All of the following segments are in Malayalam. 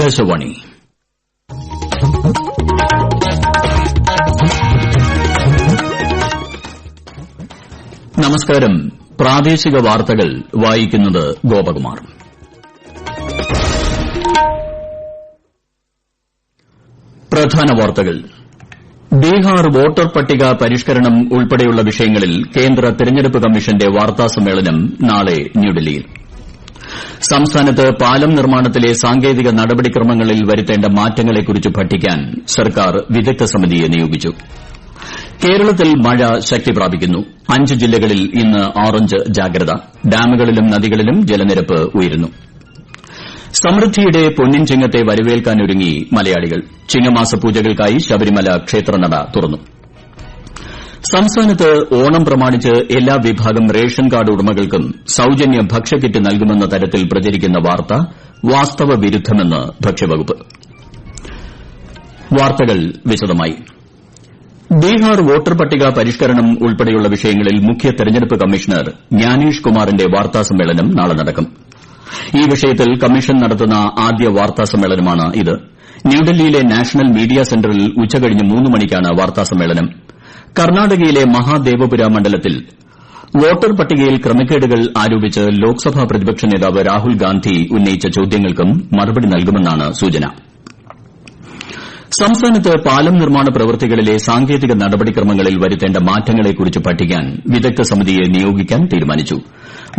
ആകാശവാണി. നമസ്കാരം. പ്രാദേശിക വാർത്തകൾ വായിക്കുന്നത് ഗോപകുമാർ. പ്രധാന വാർത്തകൾ. ബീഹാർ വോട്ടർ പട്ടിക പരിഷ്കരണം ഉൾപ്പെടെയുള്ള വിഷയങ്ങളിൽ കേന്ദ്ര തെരഞ്ഞെടുപ്പ് കമ്മീഷന്റെ വാർത്താ സമ്മേളനം നാളെ ന്യൂഡൽഹിയിൽ. സംസ്ഥാനത്ത് പാലം നിർമ്മാണത്തിലെ സാങ്കേതിക നടപടിക്രമങ്ങളിൽ വരുത്തേണ്ട മാറ്റങ്ങളെക്കുറിച്ച് പഠിക്കാൻ സർക്കാർ വിദഗ്ധ സമിതിയെ നിയോഗിച്ചു. കേരളത്തിൽ മഴ ശക്തി പ്രാപിക്കുന്നു അഞ്ച് ജില്ലകളിൽ ഇന്ന് ഓറഞ്ച് ജാഗ്രത. ഡാമുകളിലും നദികളിലും ജലനിരപ്പ് ഉയരുന്നു. സമൃദ്ധിയുടെ പൊന്നിൻ ചിങ്ങത്തെ വരവേൽക്കാനൊരുങ്ങി മലയാളികൾ. ചിങ്ങമാസ പൂജകൾക്കായി ശബരിമല ക്ഷേത്രനട തുറന്നു. സംസ്ഥാനത്ത് ഓണം പ്രമാണിച്ച് എല്ലാ വിഭാഗം റേഷൻ കാർഡ് ഉടമകൾക്കും സൌജന്യ ഭക്ഷ്യക്കിറ്റ് നൽകുമെന്ന തരത്തിൽ പ്രചരിക്കുന്ന വാർത്ത വാസ്തവ വിരുദ്ധമെന്ന് ഭക്ഷ്യവകുപ്പ്. ബീഹാർ വോട്ടർ പട്ടിക പരിഷ്കരണം ഉൾപ്പെടെയുള്ള വിഷയങ്ങളിൽ മുഖ്യ തെരഞ്ഞെടുപ്പ് കമ്മീഷണർ ജ്ഞാനേഷ് കുമാറിന്റെ വാർത്താസമ്മേളനം നാളെ നടക്കും. ഈ വിഷയത്തിൽ കമ്മീഷൻ നടത്തുന്ന ആദ്യ വാർത്താസമ്മേളനമാണ് ന്യൂഡൽഹിയിലെ നാഷണൽ മീഡിയ സെന്ററിൽ ഉച്ചകഴിഞ്ഞ് മൂന്ന് മണിക്കാണ് വാർത്താസമ്മേളനം കർണാടകയിലെ മഹാദേവപുര മണ്ഡലത്തിൽ വോട്ടർ പട്ടികയിൽ ക്രമക്കേടുകൾ ആരോപിച്ച് ലോക്സഭാ പ്രതിപക്ഷ നേതാവ് രാഹുൽ ഗാന്ധി ഉന്നയിച്ച ചോദ്യങ്ങൾക്കും മറുപടി നൽകുമെന്നാണ് സൂചന. സംസ്ഥാനത്ത് പാലം നിർമ്മാണ പ്രവൃത്തികളിലെ സാങ്കേതിക നടപടിക്രമങ്ങളിൽ വരുത്തേണ്ട മാറ്റങ്ങളെക്കുറിച്ച് പഠിക്കാൻ വിദഗ്ധ സമിതിയെ നിയോഗിക്കാൻ തീരുമാനിച്ചു.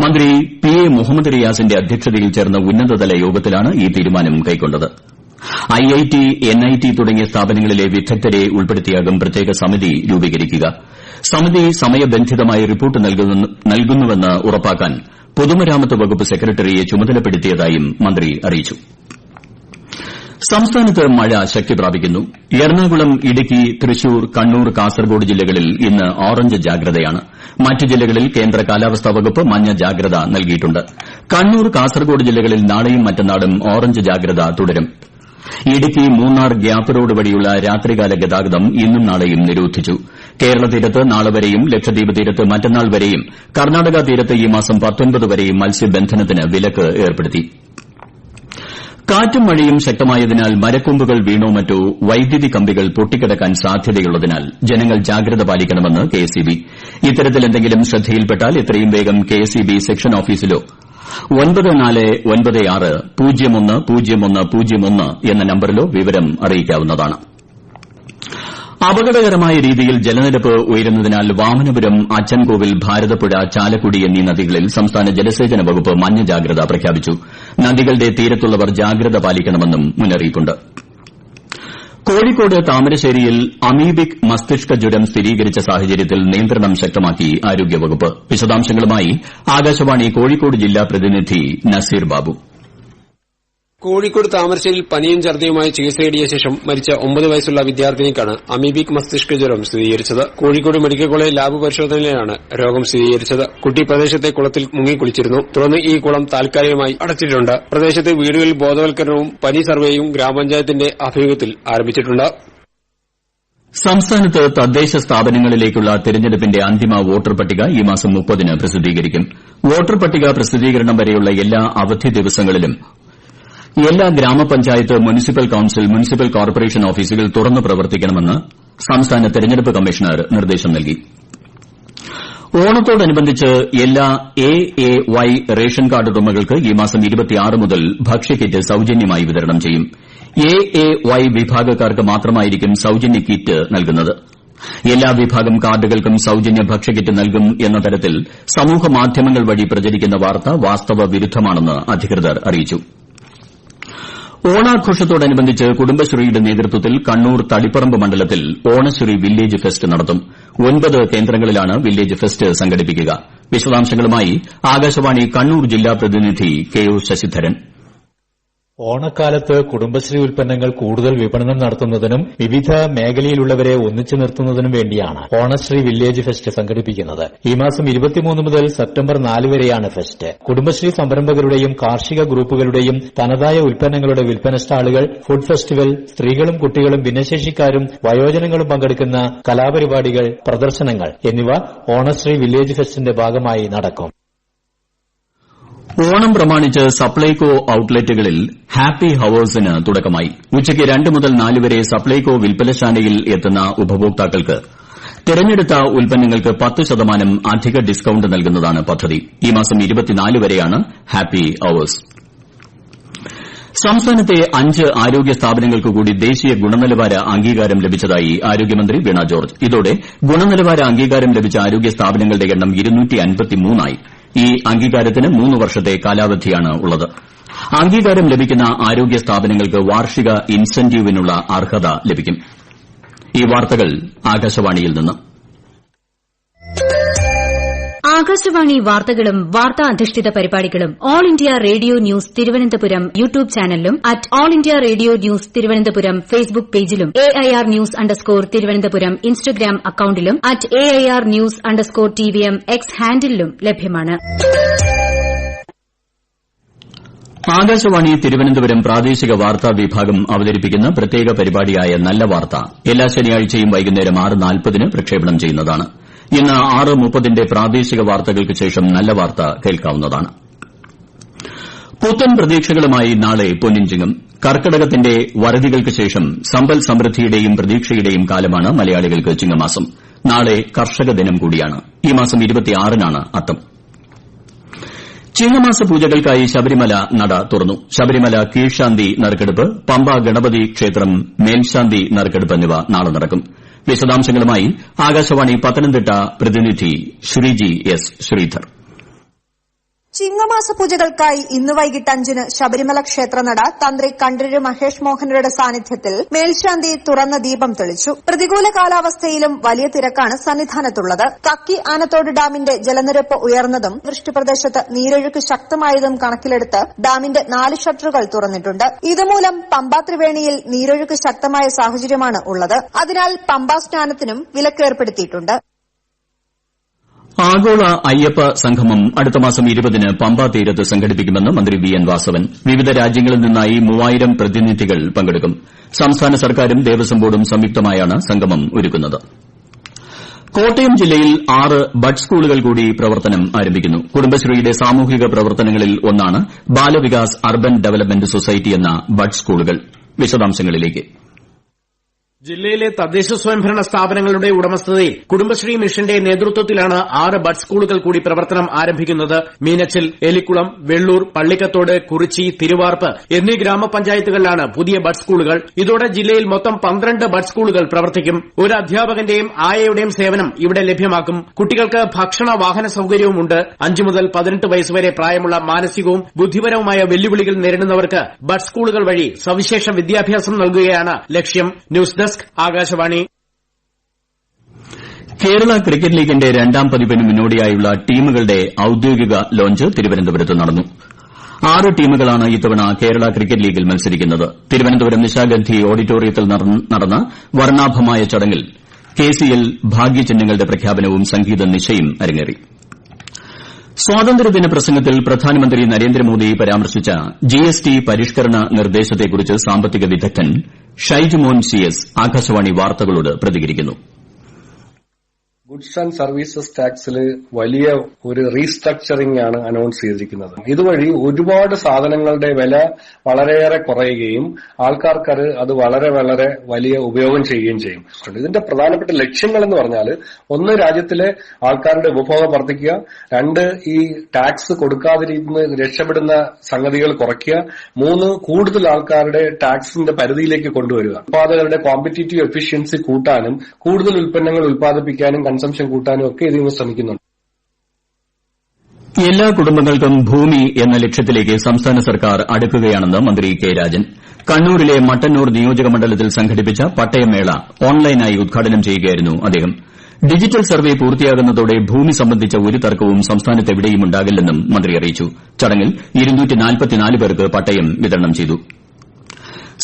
മന്ത്രി പി എ മുഹമ്മദ് റിയാസിന്റെ അധ്യക്ഷതയിൽ ചേർന്ന ഉന്നതതല യോഗത്തിലാണ് ഈ തീരുമാനം കൈക്കൊണ്ടത് ഐ ടി തുടങ്ങിയ സ്ഥാപനങ്ങളിലെ വിദഗ്ധരെ ഉൾപ്പെടുത്തിയാകും പ്രത്യേക സമിതി രൂപീകരിക്കുക. സമിതി സമയബന്ധിതമായി റിപ്പോർട്ട് നൽകുന്നുവെന്ന് ഉറപ്പാക്കാൻ പൊതുമരാമത്ത് വകുപ്പ് സെക്രട്ടറിയെ ചുമതലപ്പെടുത്തിയതായും മന്ത്രി അറിയിച്ചു. സംസ്ഥാനത്ത് മഴ ശക്തി പ്രാപിക്കുന്നു. എറണാകുളം ഇടുക്കി തൃശൂർ കണ്ണൂർ കാസർഗോഡ് ജില്ലകളിൽ ഇന്ന് ഓറഞ്ച് ജാഗ്രതയാണ്. മറ്റ് ജില്ലകളിൽ കേന്ദ്ര കാലാവസ്ഥാ വകുപ്പ് മഞ്ഞ ജാഗ്രത നൽകിയിട്ടുണ്ട്. കണ്ണൂർ കാസർഗോഡ് ജില്ലകളിൽ നാളെയും മറ്റന്നാളും ഓറഞ്ച് ജാഗ്രത തുടരും. ഇടുക്കി മൂന്നാർ ഗ്യാപ്പ് റോഡ് വഴിയുള്ള രാത്രികാല ഗതാഗതം ഇന്നും നാളെയും നിരോധിച്ചു. കേരള തീരത്ത് നാളെ വരെയും ലക്ഷദ്വീപ് തീരത്ത് മറ്റന്നാൾ വരെയും കർണാടക തീരത്ത് ഈ മാസം വരെയും മത്സ്യബന്ധനത്തിന് വിലക്ക് ഏർപ്പെടുത്തി. കാറ്റും മഴയും ശക്തമായതിനാൽ മരക്കൊമ്പുകൾ വീണോ മറ്റോ വൈദ്യുതി കമ്പികൾ പൊട്ടിക്കിടക്കാൻ സാധ്യതയുള്ളതിനാൽ ജനങ്ങൾ ജാഗ്രത പാലിക്കണമെന്ന് കെഎസ്ഇബി ഇത്തരത്തിൽ എന്തെങ്കിലും ശ്രദ്ധയിൽപ്പെട്ടാൽ എത്രയും വേഗം കെഎസ്ഇബി സെക്ഷൻ ഓഫീസിലോ ഒൻപത് നാല് ഒൻപത് ആറ് പൂജ്യം ഒന്ന് പൂജ്യം ഒന്ന് പൂജ്യം ഒന്ന് എന്ന നമ്പറിലോ വിവരം അറിയിക്കാവുന്നതാണ്. അപകടകരമായ രീതിയിൽ ജലനിരപ്പ് ഉയരുന്നതിനാൽ വാമനപുരം അച്ചൻകോവിൽ ഭാരതപ്പുഴ ചാലക്കുടി എന്നീ നദികളിൽ സംസ്ഥാന ജലസേചന വകുപ്പ് മഞ്ഞ ജാഗ്രത പ്രഖ്യാപിച്ചു. നദികളുടെ തീരത്തുള്ളവർ ജാഗ്രത പാലിക്കണമെന്നും മുന്നറിയിപ്പുണ്ട്. കോഴിക്കോട് താമരശ്ശേരിയിൽ അമീബിക് മസ്തിഷ്ക ജ്വരം സ്ഥിരീകരിച്ച സാഹചര്യത്തിൽ നിയന്ത്രണം ശക്തമാക്കി ആരോഗ്യവകുപ്പ്. വിശദാംശങ്ങളുമായി ആകാശവാണി കോഴിക്കോട് ജില്ലാ പ്രതിനിധി നസീർ ബാബു. കോഴിക്കോട് താമരശ്ശേരിയിൽ പനിയും ഛർദിയുമായി ചികിത്സ തേടിയ ശേഷം മരിച്ച ഒമ്പത് വയസ്സുള്ള വിദ്യാർത്ഥിനിക്കാണ് അമീബിക് മസ്തിഷ്ക ജ്വരം സ്ഥിരീകരിച്ചത്. കോഴിക്കോട് മെഡിക്കൽ കോളേജ് ലാബ് പരിശോധനയിലാണ് രോഗം സ്ഥിരീകരിച്ചത്. കുട്ടി പ്രദേശത്തെ കുളത്തിൽ മുങ്ങിക്കുളിച്ചിരുന്നു. തുടർന്ന് ഈ കുളം താൽക്കാലികമായി അടച്ചിട്ടുണ്ട്. പ്രദേശത്തെ വീടുകളിൽ ബോധവൽക്കരണവും പനി സർവേയും ഗ്രാമപഞ്ചായത്തിന്റെ ആഭിമുഖ്യത്തിൽ ആരംഭിച്ചിട്ടുണ്ട്. സംസ്ഥാനത്ത് തദ്ദേശ സ്ഥാപനങ്ങളിലേക്കുള്ള തെരഞ്ഞെടുപ്പിന്റെ അന്തിമ വോട്ടർ പട്ടിക ഈ മാസം മുപ്പതിന് പ്രസിദ്ധീകരിക്കും. വോട്ടർ പട്ടിക പ്രസിദ്ധീകരണം വരെയുള്ള എല്ലാ അവധി ദിവസങ്ങളിലും എല്ലാ ഗ്രാമപഞ്ചായത്ത് മുനിസിപ്പൽ കൌൺസിൽ മുനിസിപ്പൽ കോർപ്പറേഷൻ ഓഫീസുകൾ തുറന്നു പ്രവർത്തിക്കണമെന്ന് സംസ്ഥാന തെരഞ്ഞെടുപ്പ് കമ്മീഷണർ നിർദ്ദേശം നൽകി. ഓണത്തോടനുബന്ധിച്ച് എല്ലാ A A Y ration card ഉടമകൾക്ക് ഈ മാസം മുതൽ ഭക്ഷ്യകിറ്റ് സൌജന്യമായി വിതരണം ചെയ്യും. എ എ വൈ വിഭാഗക്കാർക്ക് മാത്രമായിരിക്കും സൌജന്യ കിറ്റ് നൽകുന്നത്. എല്ലാ വിഭാഗം കാർഡുകൾക്കും സൌജന്യ ഭക്ഷ്യകിറ്റ് നൽകും എന്ന തരത്തിൽ സമൂഹമാധ്യമങ്ങൾ വഴി പ്രചരിക്കുന്ന വാർത്ത വാസ്തവ വിരുദ്ധമാണെന്ന് അധികൃതർ അറിയിച്ചു. ഓണാഘോഷത്തോടനുബന്ധിച്ച് കുടുംബശ്രീയുടെ നേതൃത്വത്തിൽ കണ്ണൂർ തടിപ്പറമ്പ് മണ്ഡലത്തിൽ ഓണശ്രീ വില്ലേജ് ഫെസ്റ്റ് നടത്തും. ഒൻപത് കേന്ദ്രങ്ങളിലാണ് വില്ലേജ് ഫെസ്റ്റ് സംഘടിപ്പിക്കുക. വിശദാംശങ്ങളുമായി ആകാശവാണി കണ്ണൂർ ജില്ലാ പ്രതിനിധി കെ ഒ ശശിധരൻ. ഓണക്കാലത്ത് കുടുംബശ്രീ ഉൽപ്പന്നങ്ങൾ കൂടുതൽ വിപണനം നടത്തുന്നതിനും വിവിധ മേഖലയിലുള്ളവരെ ഒന്നിച്ചു നിർത്തുന്നതിനും വേണ്ടിയാണ് ഓണശ്രീ വില്ലേജ് ഫെസ്റ്റ് സംഘടിപ്പിക്കുന്നത്. ഈ മാസം ഇരുപത്തിമൂന്ന് മുതൽ സെപ്റ്റംബർ നാല് വരെയാണ് ഫെസ്റ്റ്. കുടുംബശ്രീ സംരംഭകരുടെയും കാർഷിക ഗ്രൂപ്പുകളുടെയും തനതായ ഉൽപ്പന്നങ്ങളുടെ വിൽപ്പന സ്റ്റാളുകൾ ഫുഡ് ഫെസ്റ്റിവൽ സ്ത്രീകളും കുട്ടികളും ഭിന്നശേഷിക്കാരും വയോജനങ്ങളും പങ്കെടുക്കുന്ന കലാപരിപാടികൾ പ്രദർശനങ്ങൾ എന്നിവ ഓണശ്രീ വില്ലേജ് ഫെസ്റ്റിന്റെ ഭാഗമായി നടക്കും. ഓണം പ്രമാണിച്ച് സപ്ലൈകോ ഔട്ട്ലെറ്റുകളിൽ ഹാപ്പി ഹവേഴ്സിന് തുടക്കമായി. ഉച്ചയ്ക്ക് രണ്ട് മുതൽ നാല് വരെ സപ്ലൈകോ വിൽപ്പനശാലയിൽ എത്തുന്ന ഉപഭോക്താക്കൾക്ക് തെരഞ്ഞെടുത്ത ഉൽപ്പന്നങ്ങൾക്ക് പത്ത് ശതമാനം അധിക ഡിസ്കൌണ്ട് നൽകുന്നതാണ് പദ്ധതി. ഈ മാസം വരെയാണ് ഹാപ്പി ഹവേഴ്സ്. സംസ്ഥാനത്തെ അഞ്ച് ആരോഗ്യ സ്ഥാപനങ്ങൾക്ക് കൂടി ദേശീയ ഗുണനിലവാര അംഗീകാരം ലഭിച്ചതായി ആരോഗ്യമന്ത്രി വീണ ജോർജ്. ഇതോടെ ഗുണനിലവാര അംഗീകാരം ലഭിച്ച ആരോഗ്യ സ്ഥാപനങ്ങളുടെ എണ്ണം ആയി ഈ അംഗീകാരത്തിന് മൂന്ന് വർഷത്തെ കാലാവധിയാണ് ഉള്ളത്. അംഗീകാരം ലഭിക്കുന്ന ആരോഗ്യ സ്ഥാപനങ്ങൾക്ക് വാർഷിക ഇൻസെന്റീവിനുള്ള അർഹത ലഭിക്കും. ആകാശവാണി വാർത്തകളും വാർത്താ അധിഷ്ഠിത പരിപാടികളും all India radio news Thiruvananthapuram YouTube ചാനലിലും at all India radio news Thiruvananthapuram Facebook പേജിലും A I R news underscore Thiruvananthapuram Instagram അക്കൌണ്ടിലും at A I R news underscore T V M X ഹാൻഡിലും ലഭ്യമാണ്. ആകാശവാണി തിരുവനന്തപുരം പ്രാദേശിക വാർത്താ വിഭാഗം അവതരിപ്പിക്കുന്ന പ്രത്യേക പരിപാടിയായ നല്ല വാർത്ത. എല്ലാ ശനിയാഴ്ചയും വൈകുന്നേരം ആറ് നാൽപ്പതിന് പ്രക്ഷേപണം ചെയ്യുന്നതാണ്. ഇന്ന് ആറ് മുപ്പതിന്റെ പ്രാദേശിക വാർത്തകൾക്ക് ശേഷം നല്ല വാർത്ത കേൾക്കാവുന്നതാണ്. പുത്തൻ പ്രതീക്ഷകളുമായി നാളെ പൊന്നിഞ്ചിങ്ങും കർക്കടകത്തിന്റെ വറുതികൾക്ക് ശേഷം സമ്പൽ സമൃദ്ധിയുടെയും പ്രതീക്ഷയുടെയും കാലമാണ് മലയാളികൾക്ക് ചിങ്ങമാസം. നാളെ കർഷക ദിനം കൂടിയാണ്. ഈ മാസം നാണ് അത്തം. ചിങ്ങമാസ പൂജകൾക്കായി ശബരിമല നട തുറന്നു. ശബരിമല കീഴ്ശാന്തി നറുക്കെടുപ്പ് പമ്പ ഗണപതി ക്ഷേത്രം മേൽശാന്തി നറുക്കെടുപ്പ് എന്നിവ നാളെ നടക്കും. വിശദാംശങ്ങളുമായി ആകാശവാണി പത്തനംതിട്ട പ്രതിനിധി ശ്രീജി എസ് ശ്രീധർ ചിങ്ങമാസ പൂജകൾക്കായി ഇന്ന് വൈകിട്ട് അഞ്ചിന് ശബരിമല ക്ഷേത്രനട തന്ത്രി കണ്ഠരര് മഹേഷ് മോഹനരുടെ സാന്നിധ്യത്തിൽ മേൽശാന്തി തുറന്ന ദീപം തെളിച്ചു. പ്രതികൂല കാലാവസ്ഥയിലും വലിയ തിരക്കാണ് സന്നിധാനത്തുള്ളത്. കക്കി ആനത്തോട് ഡാമിന്റെ ജലനിരപ്പ് ഉയർന്നതും വൃഷ്ടിപ്രദേശത്ത് നീരൊഴുക്ക് ശക്തമായതും കണക്കിലെടുത്ത് ഡാമിന്റെ നാല് ഷട്ടറുകൾ തുറന്നിട്ടുണ്ട്. ഇതുമൂലം പമ്പാ ത്രിവേണിയിൽ നീരൊഴുക്ക് ശക്തമായ സാഹചര്യമാണ് ഉള്ളത്. അതിനാൽ പമ്പാ സ്നാനത്തിനും വിലക്കേർപ്പെടുത്തിയിട്ടുണ്ട്. ആഗോള അയ്യപ്പ സംഗമം അടുത്ത മാസം ഇരുപതിന് പമ്പാ തീരത്ത് സംഘടിപ്പിക്കുമെന്ന് മന്ത്രി വി എൻ വാസവൻ. വിവിധ രാജ്യങ്ങളിൽ നിന്നായി മൂവായിരം പ്രതിനിധികൾ പങ്കെടുക്കും. സംസ്ഥാന സർക്കാരും ദേവസ്വം ബോർഡും സംയുക്തമായാണ് സംഗമം ഒരുക്കുന്നത്. കോട്ടയം ജില്ലയിൽ ആറ് ബഡ് സ്കൂളുകൾ കൂടി പ്രവർത്തനം ആരംഭിക്കുന്നു. കുടുംബശ്രീയുടെ സാമൂഹിക പ്രവർത്തനങ്ങളിൽ ഒന്നാണ് ബാലവികാസ് അർബൻ ഡെവലപ്മെന്റ് സൊസൈറ്റി എന്ന ബഡ് സ്കൂളുകൾ. ജില്ലയിലെ തദ്ദേശ സ്വയംഭരണ സ്ഥാപനങ്ങളുടെ ഉടമസ്ഥതയിൽ കുടുംബശ്രീ മിഷന്റെ നേതൃത്വത്തിലാണ് ആറ് ബഡ് സ്കൂളുകൾ കൂടി പ്രവർത്തനം ആരംഭിക്കുന്നത്. മീനച്ചിൽ എലിക്കുളം വെള്ളൂർ പള്ളിക്കത്തോട് കുറിച്ചി തിരുവാർപ്പ് എന്നീ ഗ്രാമപഞ്ചായത്തുകളിലാണ് പുതിയ ബഡ് സ്കൂളുകൾ. ഇതോടെ ജില്ലയിൽ മൊത്തം പന്ത്രണ്ട് ബഡ് സ്കൂളുകൾ പ്രവർത്തിക്കും. ഒരു അധ്യാപകന്റെയും ആയയുടെയും സേവനം ഇവിടെ ലഭ്യമാക്കും. കുട്ടികൾക്ക് ഭക്ഷണ വാഹന സൌകര്യവുമുണ്ട്. അഞ്ചു മുതൽ പതിനെട്ട് വയസ്സുവരെ പ്രായമുള്ള മാനസികവും ബുദ്ധിപരവുമായ വെല്ലുവിളികൾ നേരിടുന്നവർക്ക് ബഡ് സ്കൂളുകൾ വഴി സവിശേഷ വിദ്യാഭ്യാസം നൽകുകയാണ് ലക്ഷ്യം. News desk Akashvani. Kerala cricket ലീഗിന്റെ രണ്ടാം പതിപ്പിന് മുന്നോടിയായുള്ള ടീമുകളുടെ ഔദ്യോഗിക ലോഞ്ച് തിരുവനന്തപുരത്ത് നടന്നു. ആറ് ടീമുകളാണ് ഇത്തവണ കേരള ക്രിക്കറ്റ് ലീഗിൽ മത്സരിക്കുന്നത്. തിരുവനന്തപുരം നിശാഗന്ധി ഓഡിറ്റോറിയത്തിൽ നടന്ന വർണാഭമായ ചടങ്ങിൽ കെസിഎൽ ഭാഗ്യചിഹ്നങ്ങളുടെ പ്രഖ്യാപനവും സംഗീത നിശയും അരങ്ങേറി. സ്വാതന്ത്ര്യദിന പ്രസംഗത്തിൽ പ്രധാനമന്ത്രി നരേന്ദ്രമോദി പരാമർശിച്ച ജിഎസ്ടി പരിഷ്കരണ നിർദ്ദേശത്തെക്കുറിച്ച് സാമ്പത്തിക വിദഗ്ധൻ ഷൈജുമോൻ സി എസ് ആകാശവാണി വാർത്തകളോട് പ്രതികരിക്കുന്നു. ഗുഡ്സ് ആൻഡ് സർവീസസ് ടാക്സിൽ വലിയ ഒരു റീസ്ട്രക്ചറിംഗ് ആണ് അനൗൺസ് ചെയ്തിരിക്കുന്നത്. ഇതുവഴി ഒരുപാട് സാധനങ്ങളുടെ വില വളരെയേറെ കുറയുകയും ആൾക്കാർക്ക് അത് വളരെ വളരെ വലിയ ഉപയോഗം ചെയ്യുകയും ചെയ്യും. ഇതിന്റെ പ്രധാനപ്പെട്ട ലക്ഷ്യങ്ങൾ എന്ന് പറഞ്ഞാൽ ഒന്ന് രാജ്യത്തിലെ ആൾക്കാരുടെ ഉപഭോഗം വർദ്ധിക്കുക രണ്ട് ഈ ടാക്സ് കൊടുക്കാതിരിക്കുന്ന രക്ഷപ്പെടുന്ന സംഗതികൾ കുറയ്ക്കുക മൂന്ന് കൂടുതൽ ആൾക്കാരുടെ ടാക്സിന്റെ പരിധിയിലേക്ക് കൊണ്ടുവരിക. ഉത്പാദകരുടെ കോമ്പറ്റീറ്റീവ് എഫിഷ്യൻസി കൂട്ടാനും കൂടുതൽ ഉൽപ്പന്നങ്ങൾ ഉൽപ്പാദിപ്പിക്കാനും കൺസംഷൻ കൂട്ടാനും ഒക്കെ ഇതിന് ശ്രമിക്കുന്നുണ്ട്. എല്ലാ കുടുംബങ്ങൾക്കും ഭൂമി എന്ന ലക്ഷ്യത്തിലേക്ക് സംസ്ഥാന സർക്കാർ അടുക്കുകയാണെന്ന് മന്ത്രി കെ രാജൻ. കണ്ണൂരിലെ മട്ടന്നൂർ നിയോജക മണ്ഡലത്തിൽ സംഘടിപ്പിച്ച പട്ടയമേള ഓൺലൈനായി ഉദ്ഘാടനം ചെയ്യുകയായിരുന്നു അദ്ദേഹം. ഡിജിറ്റൽ സർവേ പൂർത്തിയാകുന്നതോടെ ഭൂമി സംബന്ധിച്ച ഒരു തർക്കവും സംസ്ഥാനത്ത് എവിടെയും ഉണ്ടാകില്ലെന്നും മന്ത്രി അറിയിച്ചു. ചടങ്ങിൽ പേർക്ക് പട്ടയം വിതരണം ചെയ്തു.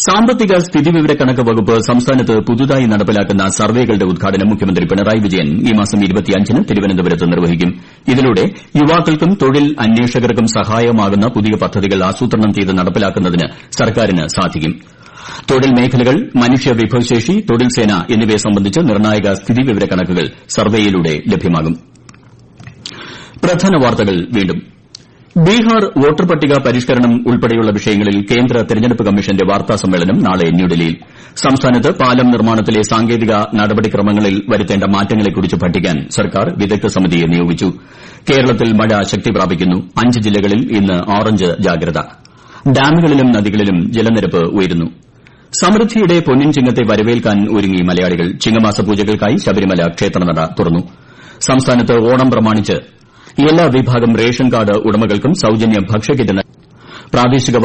സാമ്പത്തിക സ്ഥിതിവിവരക്കണക്ക് വകുപ്പ് സംസ്ഥാനത്ത് പുതുതായി നടപ്പിലാക്കുന്ന സർവേകളുടെ ഉദ്ഘാടനം മുഖ്യമന്ത്രി പിണറായി വിജയൻ ഈ മാസം ന് തിരുവനന്തപുരത്ത് നിർവഹിക്കും. ഇതിലൂടെ യുവാക്കൾക്കും തൊഴിൽ അന്വേഷകർക്കും സഹായമാകുന്ന പുതിയ പദ്ധതികൾ ആസൂത്രണം ചെയ്ത് നടപ്പിലാക്കുന്നതിന് സർക്കാരിന് സാധിക്കും. തൊഴിൽ മേഖലകൾ മനുഷ്യ വിഭവശേഷി തൊഴിൽ സേന എന്നിവയെ സംബന്ധിച്ച് നിർണായക സ്ഥിതിവിവരക്കണക്കുകൾ സർവേയിലൂടെ ലഭ്യമാകും. ബീഹാർ വോട്ടർ പട്ടിക പരിഷ്കരണം ഉൾപ്പെടെയുള്ള വിഷയങ്ങളിൽ കേന്ദ്ര തെരഞ്ഞെടുപ്പ് കമ്മീഷന്റെ വാർത്താ സമ്മേളനം നാളെ ന്യൂഡൽഹിയിൽ. സംസ്ഥാനത്ത് പാലം നിർമ്മാണത്തിലെ സാങ്കേതിക നടപടിക്രമങ്ങളിൽ വരുത്തേണ്ട മാറ്റങ്ങളെക്കുറിച്ച് പഠിക്കാൻ സർക്കാർ വിദഗ്ധ സമിതിയെ നിയോഗിച്ചു. കേരളത്തിൽ മഴ ശക്തി പ്രാപിക്കുന്നു. അഞ്ച് ജില്ലകളിൽ ഇന്ന് ഓറഞ്ച് ജാഗ്രത. ഡാമുകളിലും നദികളിലും ജലനിരപ്പ് ഉയരുന്നു. സമൃദ്ധിയുടെ പൊന്നിൻ ചിങ്ങത്തെ വരവേൽക്കാൻ ഒരുങ്ങി മലയാളികൾ. ചിങ്ങമാസ പൂജകൾക്കായി ശബരിമല ക്ഷേത്രനട തുറന്നു. സംസ്ഥാനത്ത് ഓണം പ്രമാണിച്ച് എല്ലാ വിഭാഗം റേഷൻ കാർഡ് ഉടമകൾക്കും സൌജന്യ ഭക്ഷ്യക്കിറ്റ് പ്രാദേശിക